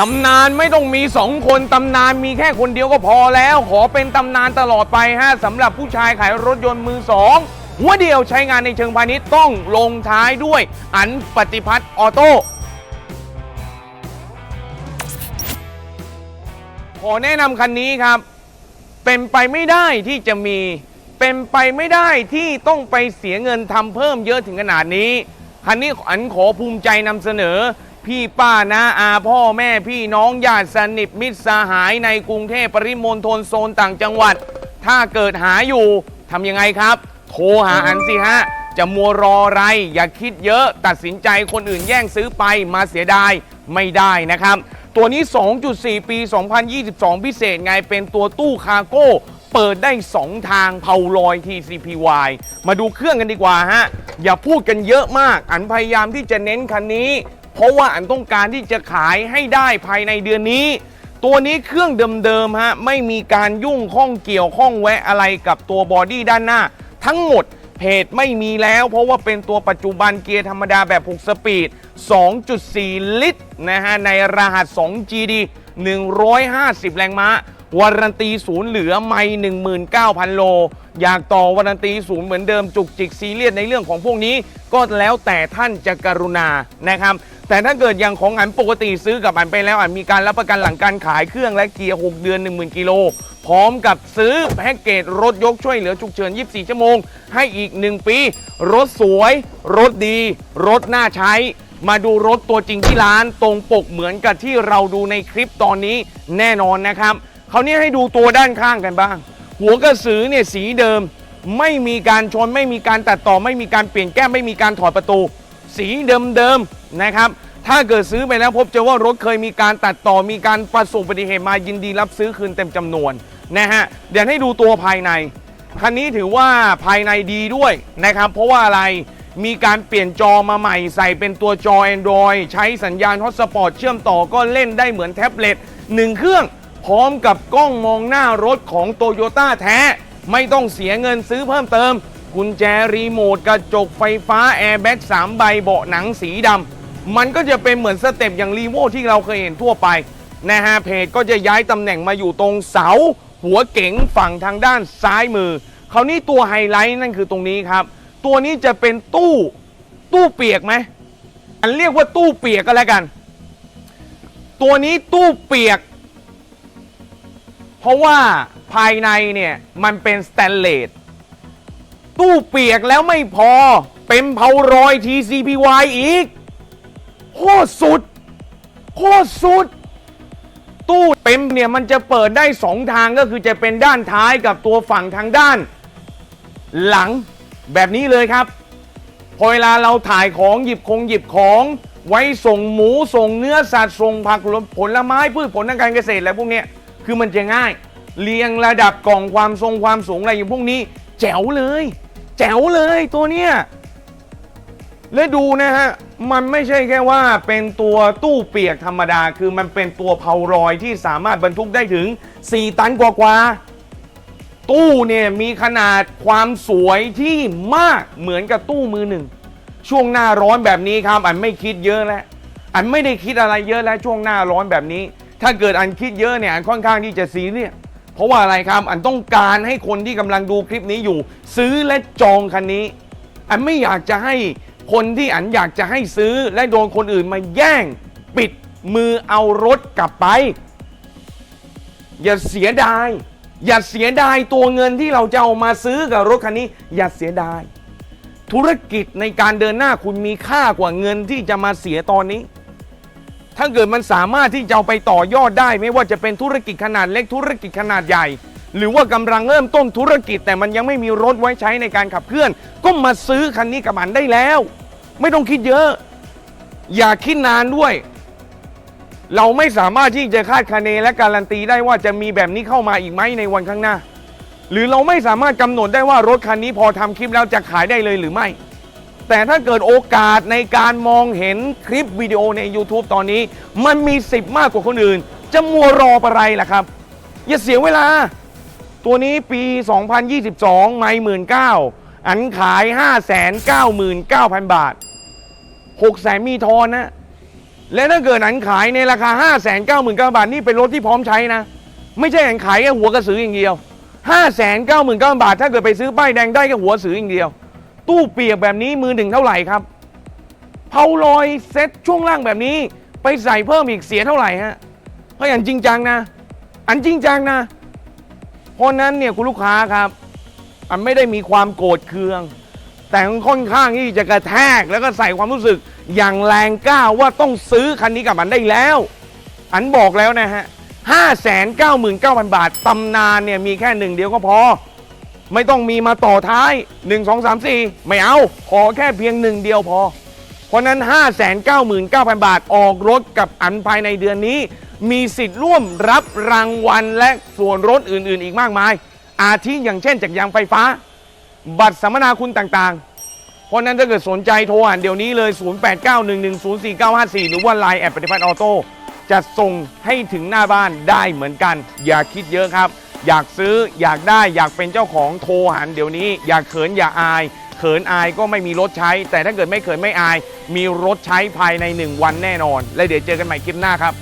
ตำนานไม่ต้องมีสองคนตำนานมีแค่คนเดียวก็พอแล้ว ขอเป็นตำนานตลอดไปฮะสำหรับผู้ชายขายรถยนต์มือสองหัวเดียวใช้งานในเชิงพาณิชย์ต้องลงท้ายด้วย อันปฏิพัฒน์ออโต้ขอแนะนำคันนี้ครับ เป็นไปไม่ได้ที่จะมี เป็นไปไม่ได้ที่ต้องไปเสียเงินทำเพิ่มเยอะถึงขนาดนี้ คันนี้อันขอภูมิใจนำเสนอ พี่ป้านาอาพ่อแม่พี่น้องญาติสนิทมิตรสหายในกรุงเทพปริมณฑลโซนต่างจังหวัด ถ้าเกิดหาอยู่ทำยังไงครับ โทรหาอันสิฮะ จะมัวรออะไร อย่าคิดเยอะตัดสินใจคนอื่นแย่งซื้อไปมาเสียดายไม่ได้นะครับ ตัวนี้ 2.4 ปี 2022 พิเศษไงเป็นตัวตู้คาร์โก้เปิดได้ 2 ทางเผาลอย TCPY มาดูเครื่องกันดีกว่าฮะ อย่าพูดกันเยอะมาก อันพยายามที่จะเน้นคันนี้ เพราะว่าอันต้องการที่จะขายให้ได้ภายในเดือนนี้ ตัวนี้เครื่องเดิมๆฮะไม่มีการยุ่งข้องเกี่ยวข้องแวะอะไรกับตัวบอดี้ด้านหน้า ทั้งหมดเพจไม่มีแล้วเพราะว่าเป็นตัวปัจจุบันเกียร์ธรรมดาแบบ 6 สปีด 2.4 ลิตรนะฮะในรหัส 2GD 150 แรงม้า วารันตีศูนย์เหลือไม่19,000 โล อยากต่อวารันตีศูนย์เหมือนเดิมจุกจิกซีเรียสในเรื่องของพวกนี้ ก็แล้วแต่ท่านจะกรุณานะครับ แต่ถ้าเกิดอย่างของอันปกติซื้อกับอันไปแล้วอันมีการรับประกันหลังการขายเครื่องและเกียร์ 6 เดือน 10,000 กิโล พร้อมกับซื้อแพ็กเกจรถยกช่วยเหลือฉุกเฉิน 24 ชั่วโมง ให้อีก 1 ปี รถสวย รถดี รถน่าใช้มาดูรถตัวจริงที่ร้านตรงปกเหมือนกับที่เราดูในคลิปตอนนี้แน่นอนนะครับ คราวนี้ให้ดูตัวด้านข้างกันบ้าง หัวกระสือเนี่ยสีเดิม ไม่มีการชนไม่มีการตัดต่อไม่มีการเปลี่ยนแก้มไม่มีการถอดประตู สีเดิมๆนะครับ ถ้าเกิดซื้อไปแล้วพบเจอว่ารถเคยมีการตัดต่อมีการประสบอุบัติเหตุมายินดีรับซื้อคืนเต็มจำนวนนะฮะเดี๋ยวให้ดูตัวภายในคันนี้ถือว่าภายในดีด้วยนะครับ เพราะว่าอะไรมีการเปลี่ยนจอมาใหม่ใส่เป็นตัวจอ Android ใช้สัญญาณฮอตสปอตเชื่อมต่อก็เล่นได้เหมือนแท็บเล็ตหนึ่งเครื่อง พร้อมกับกล้องมองหน้ารถของโตโยต้าแท้ ไม่ต้องเสียเงินซื้อเพิ่มเติม กุญแจรีโมทกระจกไฟฟ้าแอร์แบ็ก3ใบเบาะหนังสีดำมันก็จะเป็นเหมือนสเต็ปอย่างรีโวที่เราเคยเห็นทั่วไปนะฮะเพจก็จะย้ายตำแหน่งมาอยู่ตรงเสา หัวเก๋งฝั่งทางด้านซ้ายมือคราวนี้ตัวไฮไลท์นั่นคือตรงนี้ครับ ตัวนี้จะเป็นตู้ตู้เปียกไหมอันเรียกว่าตู้เปียกก็แล้วกัน ตัวนี้ตู้เปียก เพราะว่าภายในเนี่ยมันเป็นสแตนเลสตู้เปียกแล้วไม่พอเป็นเผารอย TCPY อีกโคตรสุดโคตรสุด ตู้เต็มเนี่ยมันจะเปิดได้2ทางก็คือจะเป็นด้านท้ายกับตัวฝั่งทางด้าน หลังแบบนี้เลยครับ พอเวลาเราถ่ายของหยิบคงหยิบของไว้ส่งหมูส่งเนื้อสัตว์ส่งผักผลไม้พืชผลทางการเกษตรอะไรพวกเนี้ย คือมันจะง่าย เรียงระดับกล่องความทรงความสูงอะไรอย่างพวกนี้ แจ๋วเลย แจ๋วเลยตัวเนี้ยและดูนะฮะ มันไม่ใช่แค่ว่าเป็นตัวตู้เปียกธรรมดา คือมันเป็นตัวเพารอยที่สามารถบรรทุกได้ถึง 4 ตันกว่าๆตู้เนี่ยมีขนาดความสวยที่มากเหมือนกับตู้มือหนึ่ง ช่วงหน้าร้อนแบบนี้ครับ อันไม่คิดเยอะแล้ว อันไม่ได้คิดอะไรเยอะแล้วช่วงหน้าร้อนแบบนี้ ถ้าเกิดอันคิดเยอะเนี่ยอันค่อนข้างที่จะซีเรียสเพราะว่าอะไรครับอันต้องการให้คนที่กำลังดูคลิปนี้อยู่ ซื้อและจองคันนี้ อันไม่อยากจะให้คนที่อันอยากจะให้ซื้อและโดนคนอื่นมาแย่งปิดมือเอารถกลับไป อย่าเสียดาย อย่าเสียดายตัวเงินที่เราจะเอามาซื้อกับรถคันนี้ อย่าเสียดาย ธุรกิจในการเดินหน้าคุณมีค่ากว่าเงินที่จะมาเสียตอนนี้ ถ้าเกิดมันสามารถที่จะเอาไปต่อยอดได้ ไม่ว่าจะเป็นธุรกิจขนาดเล็กธุรกิจขนาดใหญ่ หรือว่ากำลังเริ่มต้นธุรกิจ แต่มันยังไม่มีรถไว้ใช้ในการขับเคลื่อน ก็มาซื้อคันนี้กับมันได้แล้ว ไม่ต้องคิดเยอะ อย่าคิดนานด้วย เราไม่สามารถที่จะคาดคะเนและการันตีได้ว่าจะมีแบบนี้เข้ามาอีกไหมในวันข้างหน้า หรือเราไม่สามารถกำหนดได้ว่ารถคันนี้พอทำคลิปแล้วจะขายได้เลยหรือไม่ แต่ถ้าเกิดโอกาสในการมองเห็นคลิปวิดีโอใน YouTube ตอนนี้ มันมี 10 มากกว่าคนอื่น จะมัวรออะไรล่ะครับ อย่าเสียเวลา ตัวนี้ปี 2022 ไม่หมื่นเก้าอันขาย 5 9 9 0 0 0 บาท 6แสนมีทอนนะ และถ้าเกิดอันขายในราคา 5 9 9 0 0 0 บาท นี่เป็นรถที่พร้อมใช้นะ ไม่ใช่อันขายแค่หัวกระสืออย่างเดียว 5 9 9 0 0 0 บาท ถ้าเกิดไปซื้อป้ายแดงได้แค่หัวสืออย่างเดียว ตู้เปียกแบบนี้มือหนึ่งเท่าไหร่ครับเพาลอยเซ็ตช่วงล่างแบบนี้ ไปใส่เพิ่มอีกเสียเท่าไหร่ฮะเพราะอย่างจริงจังนะ อันจริงจังนะ เพราะนั้นเนี่ยคุณลูกค้าครับ อันไม่ได้มีความโกรธเคือง แต่ค่อนข้างที่จะกระแทกแล้วก็ใส่ความรู้สึกอย่างแรงกล้าว่าต้องซื้อคันนี้กับมันได้แล้ว อันบอกแล้วนะฮะ5 9 9 0 0 0 บาท ตำนานเนี่ยมีแค่หนึ่งเดียวก็พอ ไม่ต้องมีมาต่อท้าย 1 2 3 4 ไม่เอา ขอแค่เพียงหนึ่งเดียวพอ เพราะนั้น 599,000 บาทออกรถกับอันภายในเดือนนี้ มีสิทธิ์ร่วมรับรางวัลและส่วนรถอื่น ๆ อีกมากมาย อาทิอย่างเช่นจากยางไฟฟ้า บัตรสัมมนาคุณต่างๆ เพราะนั้นถ้าเกิดสนใจโทรอ่านเดี๋ยวนี้เลย 0891104954 หรือว่า Line แอปปฏิพัฒน์ออโต้จะส่งให้ถึงหน้าบ้านได้เหมือนกัน อย่าคิดเยอะครับ อยากซื้ออยากได้อยากเป็นเจ้าของโทรหันเดี๋ยวนี้ อย่าเขินอย่าอาย เขินอายก็ไม่มีรถใช้ แต่ถ้าเกิดไม่เขินไม่อาย มีรถใช้ภายใน 1 วันแน่นอน และเดี๋ยวเจอกันใหม่คลิปหน้าครับ